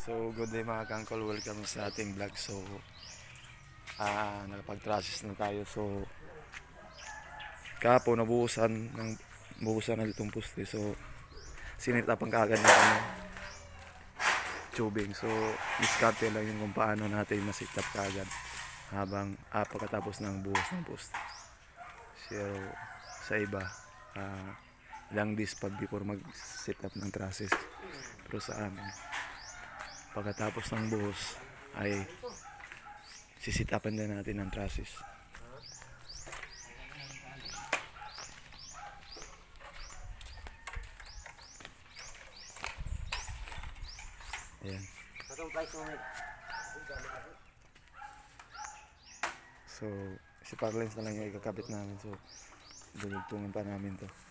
So, good day mga kangkol. Welcome sa ating vlog. So, ah nakapag-traces na tayo. So, kahapon nabuhusan ng buhusan na itong puste. So, sinitapan kaagad ng ano, tubing. So, diskarte lang yung kung paano natin masitap kaagad habang ah, pagkatapos ng buhos ng poste. So, sa iba, ah, ilang days pag before mag-set up ng trusses. Pero sa amin, pagkatapos ng buhos ay sisitapan din natin ng trusses. Ayan. So, si Parlens na lang yung ikakabit namin. So, dulugtungin pa namin to.